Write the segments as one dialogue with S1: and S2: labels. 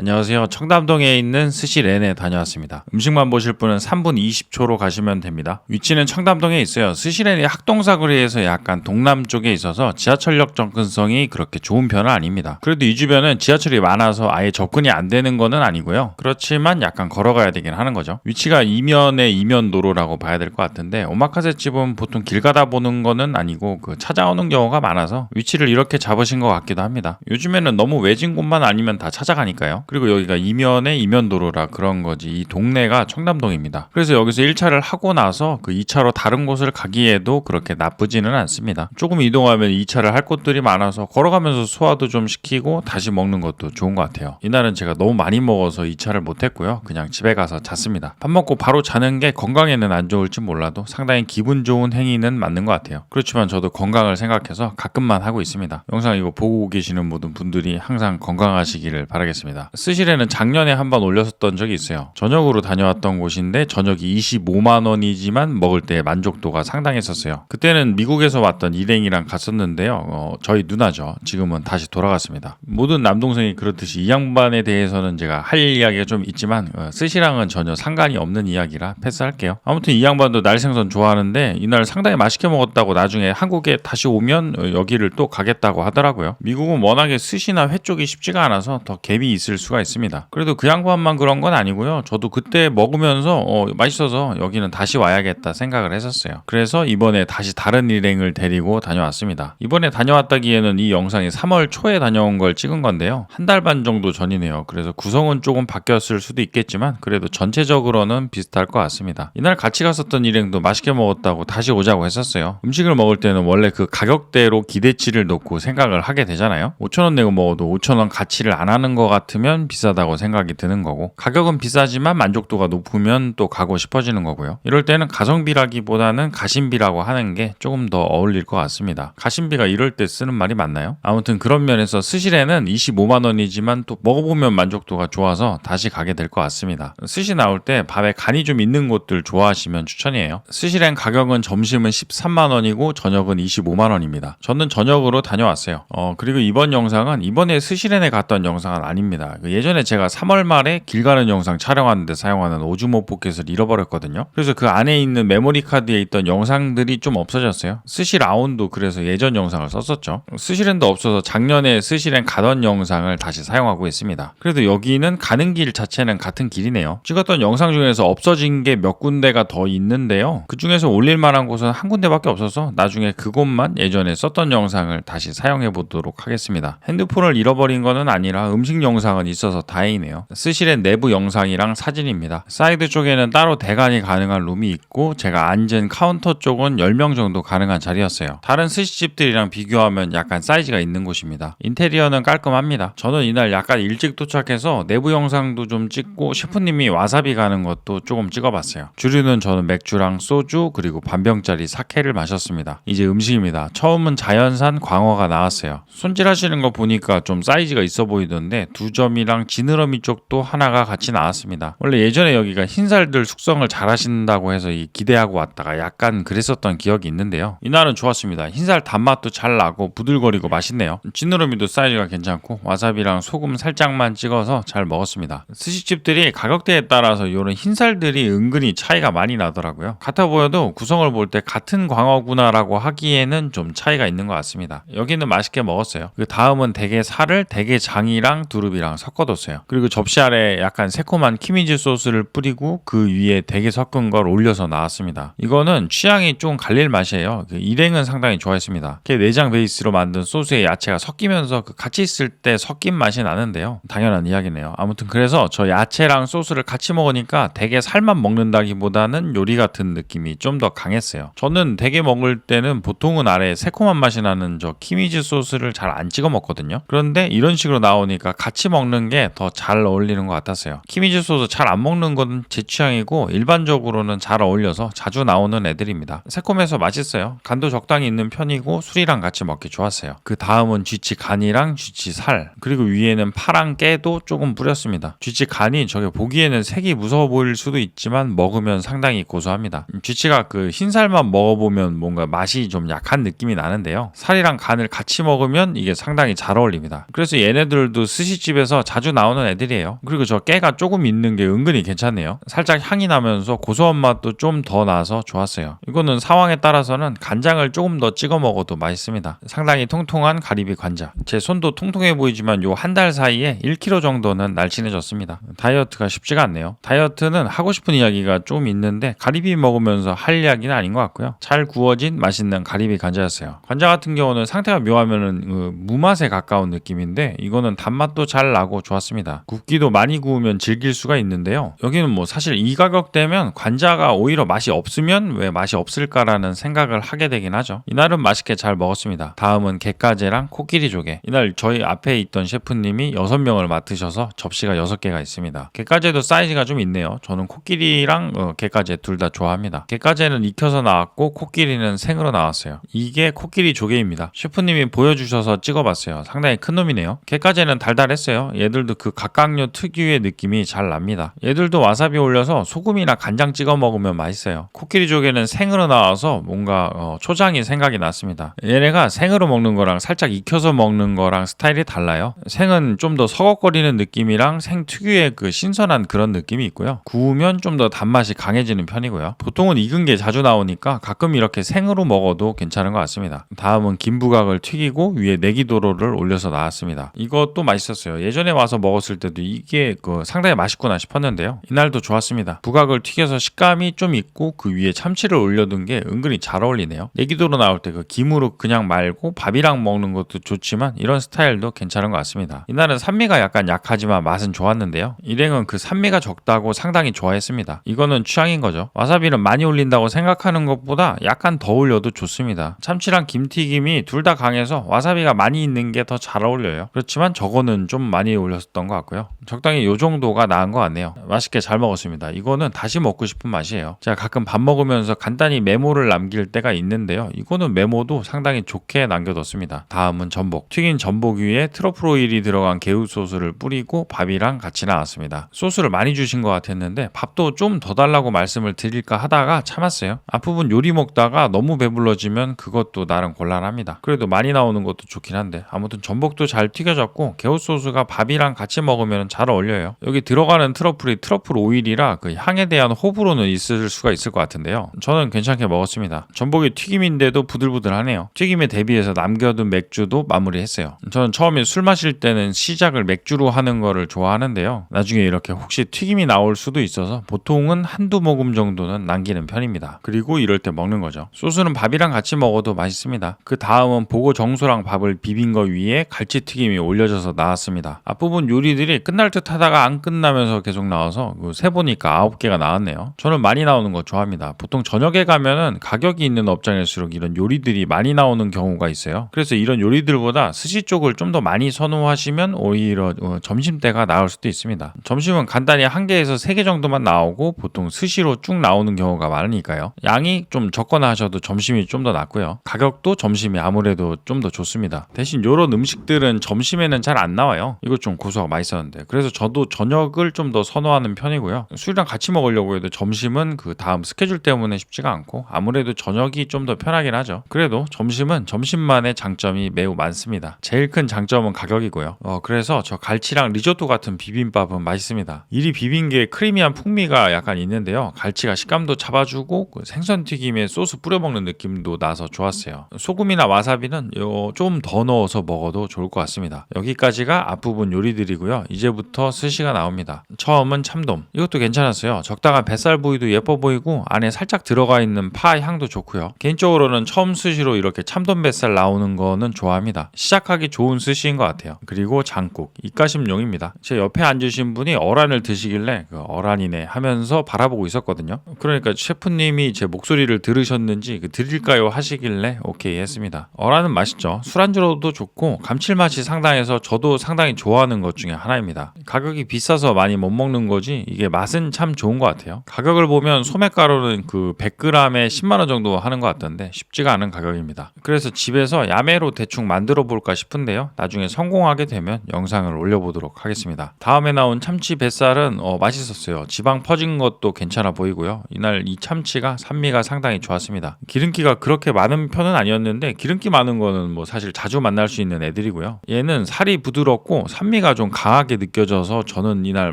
S1: 안녕하세요. 청담동에 있는 스시렌에 다녀왔습니다. 음식만 보실 분은 3분 20초로 가시면 됩니다. 위치는 청담동에 있어요. 스시렌이 학동사거리에서 약간 동남쪽에 있어서 지하철역 접근성이 그렇게 좋은 편은 아닙니다. 그래도 이 주변은 지하철이 많아서 아예 접근이 안 되는 거는 아니고요. 그렇지만 약간 걸어가야 되긴 하는 거죠. 위치가 이면에 이면도로라고 봐야 될 것 같은데 오마카세 집은 보통 길 가다 보는 거는 아니고 그 찾아오는 경우가 많아서 위치를 이렇게 잡으신 것 같기도 합니다. 요즘에는 너무 외진 곳만 아니면 다 찾아가니까요. 그리고 여기가 이면에 이면도로라 그런 거지 이 동네가 청담동입니다. 그래서 여기서 1차를 하고 나서 그 2차로 다른 곳을 가기에도 그렇게 나쁘지는 않습니다. 조금 이동하면 2차를 할 곳들이 많아서 걸어가면서 소화도 좀 시키고 다시 먹는 것도 좋은 것 같아요. 이날은 제가 너무 많이 먹어서 2차를 못했고요. 그냥 집에 가서 잤습니다. 밥 먹고 바로 자는 게 건강에는 안 좋을지 몰라도 상당히 기분 좋은 행위는 맞는 것 같아요. 그렇지만 저도 건강을 생각해서 가끔만 하고 있습니다. 영상 이거 보고 계시는 모든 분들이 항상 건강하시기를 바라겠습니다. 스시레는 작년에 한 번 올렸었던 적이 있어요. 저녁으로 다녀왔던 곳인데 저녁이 25만 원이지만 먹을 때 만족도가 상당했었어요. 그때는 미국에서 왔던 일행이랑 갔었는데요. 어, 저희 누나죠. 지금은 다시 돌아갔습니다. 모든 남동생이 그렇듯이 이 양반에 대해서는 제가 할 이야기가 좀 있지만 어, 스시랑은 전혀 상관이 없는 이야기라 패스할게요. 아무튼 이 양반도 날생선 좋아하는데 이날 상당히 맛있게 먹었다고 나중에 한국에 다시 오면 어, 여기를 또 가겠다고 하더라고요. 미국은 워낙에 스시나 회 쪽이 쉽지가 않아서 더 갭이 있을 수가 있습니다. 그래도 그 양반만 그런 건 아니고요. 저도 그때 먹으면서 어, 맛있어서 여기는 다시 와야겠다 생각을 했었어요. 그래서 이번에 다시 다른 일행을 데리고 다녀왔습니다. 이번에 다녀왔다기에는 이 영상이 3월 초에 다녀온 걸 찍은 건데요. 한 달 반 정도 전이네요. 그래서 구성은 조금 바뀌었을 수도 있겠지만 그래도 전체적으로는 비슷할 것 같습니다. 이날 같이 갔었던 일행도 맛있게 먹었다고 다시 오자고 했었어요. 음식을 먹을 때는 원래 그 가격대로 기대치를 놓고 생각을 하게 되잖아요. 5천원 내고 먹어도 5천원 가치를 안 하는 것 같으면 비싸다고 생각이 드는 거고 가격은 비싸지만 만족도가 높으면 또 가고 싶어지는 거고요. 이럴 때는 가성비라기보다는 가심비라고 하는 게 조금 더 어울릴 것 같습니다. 가심비가 이럴 때 쓰는 말이 맞나요? 아무튼 그런 면에서 스시레는 25만 원이지만 또 먹어보면 만족도가 좋아서 다시 가게 될 것 같습니다. 스시 나올 때 밥에 간이 좀 있는 곳들 좋아하시면 추천이에요. 스시렌 가격은 점심은 13만 원이고 저녁은 25만 원입니다. 저는 저녁으로 다녀왔어요. 어 그리고 이번 영상은 이번에 스시렌에 갔던 영상은 아닙니다. 그 예전에 제가 3월 말에 길 가는 영상 촬영하는데 사용하는 오즈모 포켓을 잃어버렸거든요. 그래서 그 안에 있는 메모리 카드에 있던 영상들이 좀 없어졌어요. 스시 라운도 그래서 예전 영상을 썼었죠. 스시렌도 없어서 작년에 스시렌 가던 영상을 다시 사용하고 있습니다. 그래도 여기는 가는 길 자체는 같은 길이네요. 찍었던 영상 중에서 없어진 게 몇 군데가 더 있는데요. 그 중에서 올릴 만한 곳은 한 군데밖에 없어서 나중에 그곳만 예전에 썼던 영상을 다시 사용해 보도록 하겠습니다. 핸드폰을 잃어버린 거는 아니라 음식 영상은 있 어서 다행이네요. 스시렌 내부 영상이랑 사진입니다. 사이드 쪽에는 따로 대관이 가능한 룸이 있고 제가 앉은 카운터 쪽은 10명 정도 가능한 자리였어요. 다른 스시집들이랑 비교하면 약간 사이즈가 있는 곳입니다. 인테리어는 깔끔합니다. 저는 이날 약간 일찍 도착해서 내부 영상도 좀 찍고 셰프님이 와사비 가는 것도 조금 찍어봤어요. 주류는 저는 맥주랑 소주 그리고 반병짜리 사케를 마셨습니다. 이제 음식입니다. 처음은 자연산 광어가 나왔어요. 손질하시는 거 보니까 좀 사이즈가 있어 보이던데 두 점이 랑 지느러미 쪽도 하나가 같이 나왔습니다. 원래 예전에 여기가 흰살들 숙성을 잘 하신다고 해서 이 기대하고 왔다가 약간 그랬었던 기억이 있는데요. 이날은 좋았습니다. 흰살 단맛도 잘 나고 부들거리고 맛있네요. 지느러미도 사이즈가 괜찮고 와사비랑 소금 살짝만 찍어서 잘 먹었습니다. 스시집들이 가격대에 따라서 이런 흰살들이 은근히 차이가 많이 나더라고요. 같아 보여도 구성을 볼 때 같은 광어구나라고 하기에는 좀 차이가 있는 것 같습니다. 여기는 맛있게 먹었어요. 그 다음은 대게 살을 대게 장이랑 두릅이랑 섞어뒀어요. 그리고 접시 아래 약간 새콤한 키미즈 소스를 뿌리고 그 위에 대게 섞은 걸 올려서 나왔습니다. 이거는 취향이 좀 갈릴 맛이에요. 그 일행은 상당히 좋아했습니다. 게 내장 베이스로 만든 소스에 야채가 섞이면서 그 같이 있을 때 섞인 맛이 나는데요. 당연한 이야기네요. 아무튼 그래서 저 야채랑 소스를 같이 먹으니까 대게 살만 먹는다기보다는 요리 같은 느낌이 좀 더 강했어요. 저는 대게 먹을 때는 보통은 아래 새콤한 맛이 나는 저 키미즈 소스를 잘 안 찍어 먹거든요. 그런데 이런 식으로 나오니까 같이 먹는 게 더 잘 어울리는 것 같았어요. 키미즈 소스 잘 안 먹는 건 제 취향이고 일반적으로는 잘 어울려서 자주 나오는 애들입니다. 새콤해서 맛있어요. 간도 적당히 있는 편이고 술이랑 같이 먹기 좋았어요. 그 다음은 쥐치 간이랑 쥐치 살 그리고 위에는 파랑 깨도 조금 뿌렸습니다. 쥐치 간이 저게 보기에는 색이 무서워 보일 수도 있지만 먹으면 상당히 고소합니다. 음, 쥐치가 그 흰살만 먹어보면 뭔가 맛이 좀 약한 느낌이 나는데요. 살이랑 간을 같이 먹으면 이게 상당히 잘 어울립니다. 그래서 얘네들도 스시집에서 자주 나오는 애들이에요. 그리고 저 깨가 조금 있는 게 은근히 괜찮네요. 살짝 향이 나면서 고소한 맛도 좀 더 나서 좋았어요. 이거는 상황에 따라서는 간장을 조금 더 찍어 먹어도 맛있습니다. 상당히 통통한 가리비 관자. 제 손도 통통해 보이지만 요 한 달 사이에 1kg 정도는 날씬해졌습니다. 다이어트가 쉽지가 않네요. 다이어트는 하고 싶은 이야기가 좀 있는데 가리비 먹으면서 할 이야기는 아닌 것 같고요. 잘 구워진 맛있는 가리비 관자였어요. 관자 같은 경우는 상태가 묘하면은 그 무맛에 가까운 느낌인데 이거는 단맛도 잘 나고 좋았습니다. 굽기도 많이 구우면 질길 수가 있는데요. 여기는 뭐 사실 이 가격대면 관자가 오히려 맛이 없으면 왜 맛이 없을까라는 생각을 하게 되긴 하죠. 이날은 맛있게 잘 먹었습니다. 다음은 게까지랑 코끼리 조개. 이날 저희 앞에 있던 셰프님이 6명을 맡으셔서 접시가 6개가 있습니다. 게까지도 사이즈가 좀 있네요. 저는 코끼리랑 어, 게까지 둘다 좋아합니다. 게까지는 익혀서 나왔고 코끼리는 생으로 나왔어요. 이게 코끼리 조개입니다. 셰프님이 보여주셔서 찍어봤어요. 상당히 큰 놈이네요. 게까지는 달달했어요. 얘 들도 그 각각류 특유의 느낌이 잘 납니다. 얘들도 와사비 올려서 소금이나 간장 찍어 먹으면 맛있어요. 코끼리 조개는 생으로 나와서 뭔가 어, 초장이 생각이 났습니다. 얘네가 생으로 먹는 거랑 살짝 익혀서 먹는 거랑 스타일이 달라요. 생은 좀 더 서걱거리는 느낌이랑 생 특유의 그 신선한 그런 느낌이 있고요. 구우면 좀 더 단맛이 강해지는 편이고요. 보통은 익은 게 자주 나오니까 가끔 이렇게 생으로 먹어도 괜찮은 것 같습니다. 다음은 김부각을 튀기고 위에 내기도로를 올려서 나왔습니다. 이것도 맛있었어요. 예전에 와서 먹었을 때도 이게 그 상당히 맛있구나 싶었는데요. 이날도 좋았습니다. 부각을 튀겨서 식감이 좀 있고 그 위에 참치를 올려둔 게 은근히 잘 어울리네요. 내기도로 나올 때 그 김으로 그냥 말고 밥이랑 먹는 것도 좋지만 이런 스타일도 괜찮은 것 같습니다. 이날은 산미가 약간 약하지만 맛은 좋았는데요. 일행은 그 산미가 적다고 상당히 좋아했습니다. 이거는 취향인 거죠. 와사비는 많이 올린다고 생각하는 것보다 약간 더 올려도 좋습니다. 참치랑 김튀김이 둘 다 강해서 와사비가 많이 있는 게 더 잘 어울려요. 그렇지만 저거는 좀 많이 올 렸었던 것 같고요. 적당히 요 정도가 나은 것 같네요. 맛있게 잘 먹었습니다. 이거는 다시 먹고 싶은 맛이에요. 제가 가끔 밥 먹으면서 간단히 메모를 남길 때가 있는데요. 이거는 메모도 상당히 좋게 남겨뒀습니다. 다음은 전복. 튀긴 전복 위에 트러플 오일이 들어간 개우 소스를 뿌리고 밥이랑 같이 나왔습니다. 소스를 많이 주신 것 같았는데 밥도 좀 더 달라고 말씀을 드릴까 하다가 참았어요. 앞부분 요리 먹다가 너무 배불러지면 그것도 나름 곤란합니다. 그래도 많이 나오는 것도 좋긴 한데 아무튼 전복도 잘 튀겨졌고 개우 소스가 밥이 랑 같이 먹으면 잘 어울려요. 여기 들어가는 트러플이 트러플 오일이라 그 향에 대한 호불호는 있을 수가 있을 것 같은데요. 저는 괜찮게 먹었습니다. 전복이 튀김인데도 부들부들하네요. 튀김에 대비해서 남겨둔 맥주도 마무리했어요. 저는 처음에 술 마실 때는 시작을 맥주로 하는 거를 좋아하는데요. 나중에 이렇게 혹시 튀김이 나올 수도 있어서 보통은 한두 모금 정도는 남기는 편입니다. 그리고 이럴 때 먹는 거죠. 소스는 밥이랑 같이 먹어도 맛있습니다. 그 다음은 보고 정수랑 밥을 비빈 거 위에 갈치튀김이 올려져서 나왔습니다. 앞부분 요리들이 끝날 듯 하다가 안 끝나면서 계속 나와서 그 세보니까 아홉 개가 나왔네요. 저는 많이 나오는 거 좋아합니다. 보통 저녁에 가면은 가격이 있는 업장일수록 이런 요리들이 많이 나오는 경우가 있어요. 그래서 이런 요리들보다 스시 쪽을 좀 더 많이 선호하시면 오히려 어, 점심 때가 나올 수도 있습니다. 점심은 간단히 한 개에서 세 개 정도만 나오고 보통 스시로 쭉 나오는 경우가 많으니까요. 양이 좀 적거나 하셔도 점심이 좀 더 낫고요. 가격도 점심이 아무래도 좀 더 좋습니다. 대신 이런 음식들은 점심에는 잘 안 나와요. 이거 좀 고소하고 맛있었는데. 그래서 저도 저녁을 좀 더 선호하는 편이고요. 술이랑 같이 먹으려고 해도 점심은 그 다음 스케줄 때문에 쉽지가 않고 아무래도 저녁이 좀 더 편하긴 하죠. 그래도 점심은 점심만의 장점이 매우 많습니다. 제일 큰 장점은 가격이고요. 어, 그래서 저 갈치랑 리조또 같은 비빔밥은 맛있습니다. 이리 비빈 게 크리미한 풍미가 약간 있는데요. 갈치가 식감도 잡아주고 그 생선 튀김에 소스 뿌려 먹는 느낌도 나서 좋았어요. 소금이나 와사비는 좀 더 넣어서 먹어도 좋을 것 같습니다. 여기까지가 앞부분 요리들이고요. 이제부터 스시가 나옵니다. 처음은 참돔. 이것도 괜찮았어요. 적당한 뱃살 부위도 예뻐 보이고 안에 살짝 들어가 있는 파 향도 좋고요. 개인적으로는 처음 스시로 이렇게 참돔 뱃살 나오는 거는 좋아합니다. 시작하기 좋은 스시인 것 같아요. 그리고 장국. 입가심용입니다. 제 옆에 앉으신 분이 어란을 드시길래 그 어란이네 하면서 바라보고 있었거든요. 그러니까 셰프님이 제 목소리를 들으셨는지 그 드릴까요 하시길래 오케이 했습니다. 어란은 맛있죠. 술안주로도 좋고 감칠맛이 상당해서 저도 상당히 좋아하는 것 중에 하나입니다. 가격이 비싸서 많이 못 먹는 거지 이게 맛은 참 좋은 것 같아요. 가격을 보면 소매가루는 그 100g에 10만 원 정도 하는 것 같던데 쉽지가 않은 가격입니다. 그래서 집에서 야매로 대충 만들어 볼까 싶은데요. 나중에 성공하게 되면 영상을 올려보도록 하겠습니다. 다음에 나온 참치 뱃살은 어, 맛있었어요. 지방 퍼진 것도 괜찮아 보이고요. 이날 이 참치가 산미가 상당히 좋았습니다. 기름기가 그렇게 많은 편은 아니었는데 기름기 많은 거는 뭐 사실 자주 만날 수 있는 애들이고요. 얘는 살이 부드럽고 산미 가 산미가 좀 강하게 느껴져서 저는 이날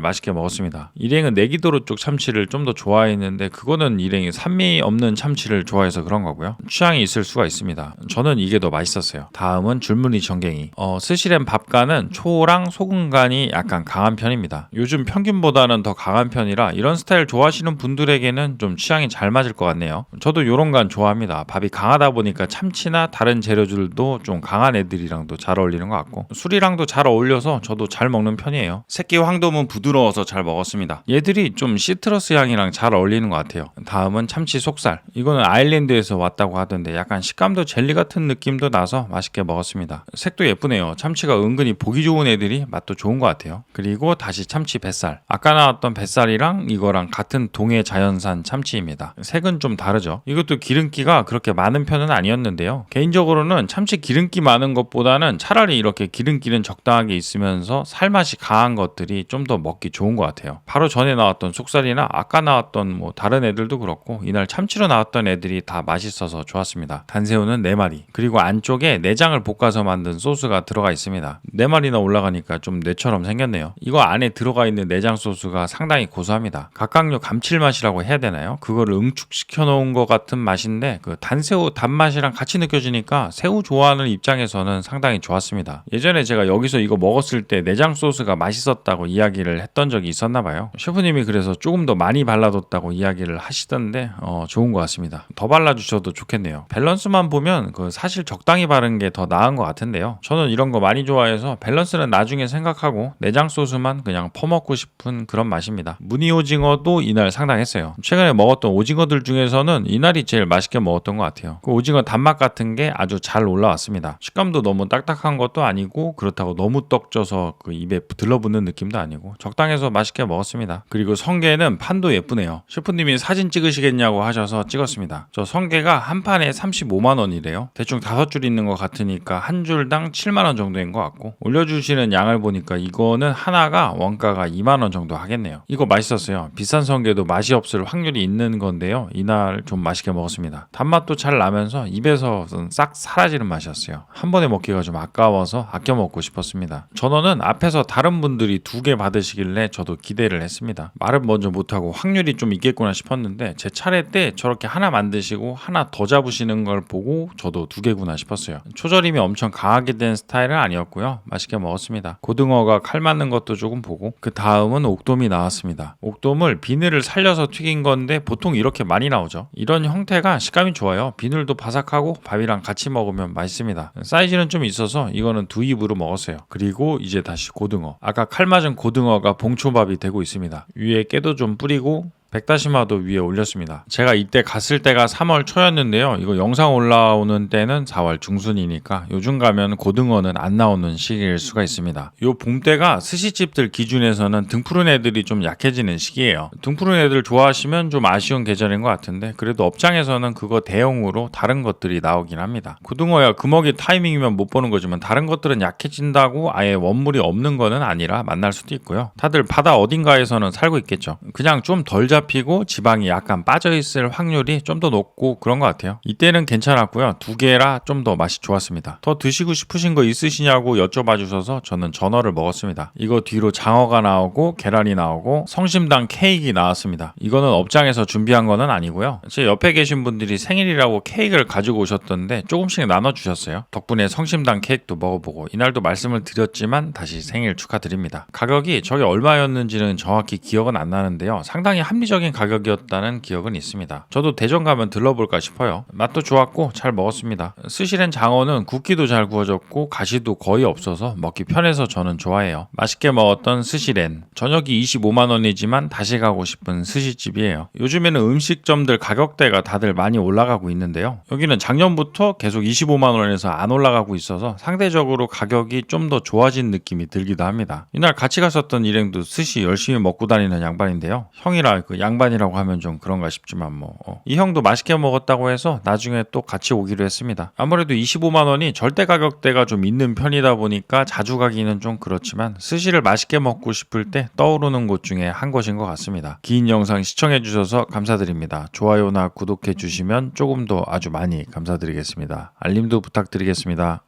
S1: 맛있게 먹었습니다. 일행은 내기도로 쪽 참치를 좀 더 좋아했는데 그거는 일행이 산미 없는 참치를 좋아해서 그런 거고요. 취향이 있을 수가 있습니다. 저는 이게 더 맛있었어요. 다음은 줄무늬 전갱이. 어, 스시렘 밥간은 초랑 소금 간이 약간 강한 편입니다. 요즘 평균보다는 더 강한 편이라 이런 스타일 좋아하시는 분들에게는 좀 취향이 잘 맞을 것 같네요. 저도 요런 간 좋아합니다. 밥이 강하다 보니까 참치나 다른 재료들도 좀 강한 애들이랑도 잘 어울리는 것 같고 술이랑도 잘 어울려서 저도 잘 먹는 편이에요. 새끼 황돔은 부드러워서 잘 먹었습니다. 얘들이 좀 시트러스 향이랑 잘 어울리는 것 같아요. 다음은 참치 속살. 이거는 아일랜드에서 왔다고 하던데 약간 식감도 젤리 같은 느낌도 나서 맛있게 먹었습니다. 색도 예쁘네요. 참치가 은근히 보기 좋은 애들이 맛도 좋은 것 같아요. 그리고 다시 참치 뱃살. 아까 나왔던 뱃살이랑 이거랑 같은 동해 자연산 참치입니다. 색은 좀 다르죠. 이것도 기름기가 그렇게 많은 편은 아니었는데요. 개인적으로는 참치 기름기 많은 것보다는 차라리 이렇게 기름기는 적당하게 있으면서 살맛이 강한 것들이 좀 더 먹기 좋은 것 같아요. 바로 전에 나왔던 속살이나 아까 나왔던 뭐 다른 애들도 그렇고 이날 참치로 나왔던 애들이 다 맛있어서 좋았습니다. 단새우는 4마리 그리고 안쪽에 내장을 볶아서 만든 소스가 들어가 있습니다. 4마리나 올라가니까 좀 뇌처럼 생겼네요. 이거 안에 들어가 있는 내장 소스가 상당히 고소합니다. 각각류 감칠맛이라고 해야 되나요? 그거를 응축시켜 놓은 것 같은 맛인데 그 단새우 단맛이랑 같이 느껴지니까 새우 좋아하는 입장에서는 상당히 좋았습니다. 예전에 제가 여기서 이거 먹었을 때 내장 소스가 맛있었다고 이야기를 했던 적이 있었나 봐요. 셰프님이 그래서 조금 더 많이 발라뒀다고 이야기를 하시던데 어, 좋은 것 같습니다. 더 발라주셔도 좋겠네요. 밸런스만 보면 그 사실 적당히 바른 게 더 나은 것 같은데요. 저는 이런 거 많이 좋아해서 밸런스는 나중에 생각하고 내장 소스만 그냥 퍼먹고 싶은 그런 맛입니다. 무늬 오징어도 이날 상당했어요. 최근에 먹었던 오징어들 중에서는 이날이 제일 맛있게 먹었던 것 같아요. 그 오징어 단맛 같은 게 아주 잘 올라왔습니다. 식감도 너무 딱딱한 것도 아니고 그렇다고 너무 떡져서 그 입에 들러붙는 느낌도 아니고 적당해서 맛있게 먹었습니다. 그리고 성게는 판도 예쁘네요. 셰프님이 사진 찍으시겠냐고 하셔서 찍었습니다. 저 성게가 한 판에 35만 원이래요. 대충 다섯 줄 있는 것 같으니까 한 줄당 7만 원 정도인 것 같고 올려주시는 양을 보니까 이거는 하나가 원가가 2만 원 정도 하겠네요. 이거 맛있었어요. 비싼 성게도 맛이 없을 확률이 있는 건데요. 이날 좀 맛있게 먹었습니다. 단맛도 잘 나면서 입에서 싹 사라지는 맛이었어요. 한 번에 먹기가 좀 아까워서 아껴 먹고 싶었습니다. 전 원은 앞에서 다른 분들이 두 개 받으시길래 저도 기대를 했습니다. 말은 먼저 못하고 확률이 좀 있겠구나 싶었는데 제 차례 때 저렇게 하나 만드시고 하나 더 잡으시는 걸 보고 저도 두 개구나 싶었어요. 초절임이 엄청 강하게 된 스타일은 아니었고요. 맛있게 먹었습니다. 고등어가 칼 맞는 것도 조금 보고 그 다음은 옥돔이 나왔습니다. 옥돔을 비늘을 살려서 튀긴 건데 보통 이렇게 많이 나오죠. 이런 형태가 식감이 좋아요. 비늘도 바삭하고 밥이랑 같이 먹으면 맛있습니다. 사이즈는 좀 있어서 이거는 두 입으로 먹었어요. 그리고 이제 다시 고등어. 아까 칼 맞은 고등어가 봉초밥이 되고 있습니다. 위에 깨도 좀 뿌리고 백다시마도 위에 올렸습니다. 제가 이때 갔을 때가 3월 초였는데요. 이거 영상 올라오는 때는 4월 중순이니까 요즘 가면 고등어는 안 나오는 시기일 수가 있습니다. 요 봄 때가 스시집들 기준에서는 등푸른 애들이 좀 약해지는 시기예요. 등푸른 애들 좋아하시면 좀 아쉬운 계절인 것 같은데 그래도 업장에서는 그거 대용으로 다른 것들이 나오긴 합니다. 고등어야 금어기 타이밍이면 못 보는 거지만 다른 것들은 약해진다고 아예 원물이 없는 거는 아니라 만날 수도 있고요. 다들 바다 어딘가에서는 살고 있겠죠. 그냥 좀덜 잡히고 지방이 약간 빠져 있을 확률이 좀 더 높고 그런 것 같아요. 이때는 괜찮았고요. 두 개라 좀 더 맛이 좋았습니다. 더 드시고 싶으신 거 있으시냐고 여쭤봐 주셔서 저는 전어를 먹었습니다. 이거 뒤로 장어가 나오고 계란이 나오고 성심당 케이크 나왔습니다. 이거는 업장에서 준비한 거는 아니고요. 제 옆에 계신 분들이 생일이라고 케이크를 가지고 오셨던데 조금씩 나눠 주셨어요. 덕분에 성심당 케이크도 먹어보고 이날도 말씀을 드렸지만 다시 생일 축하드립니다. 가격이 저게 얼마였는지는 정확히 기억은 안 나는데요. 상당히 합리 적인 가격이었다는 기억은 있습니다. 저도 대전 가면 들러볼까 싶어요. 맛도 좋았고 잘 먹었습니다. 스시렌 장어는 굽기도 잘 구워졌고 가시도 거의 없어서 먹기 편해서 저는 좋아해요. 맛있게 먹었던 스시렌. 저녁이 25만 원이지만 다시 가고 싶은 스시집이에요. 요즘에는 음식점들 가격대가 다들 많이 올라가고 있는데요. 여기는 작년부터 계속 25만 원에서 안 올라가고 있어서 상대적으로 가격이 좀 더 좋아진 느낌이 들기도 합니다. 이날 같이 갔었던 일행도 스시 열심히 먹고 다니는 양반인데요. 형이라 그 양반이라고 하면 좀 그런가 싶지만 뭐. 어. 이 형도 맛있게 먹었다고 해서 나중에 또 같이 오기로 했습니다. 아무래도 25만 원이 절대 가격대가 좀 있는 편이다 보니까 자주 가기는 좀 그렇지만 스시를 맛있게 먹고 싶을 때 떠오르는 곳 중에 한 곳인 것 같습니다. 긴 영상 시청해 주셔서 감사드립니다. 좋아요나 구독해 주시면 조금 더 아주 많이 감사드리겠습니다. 알림도 부탁드리겠습니다.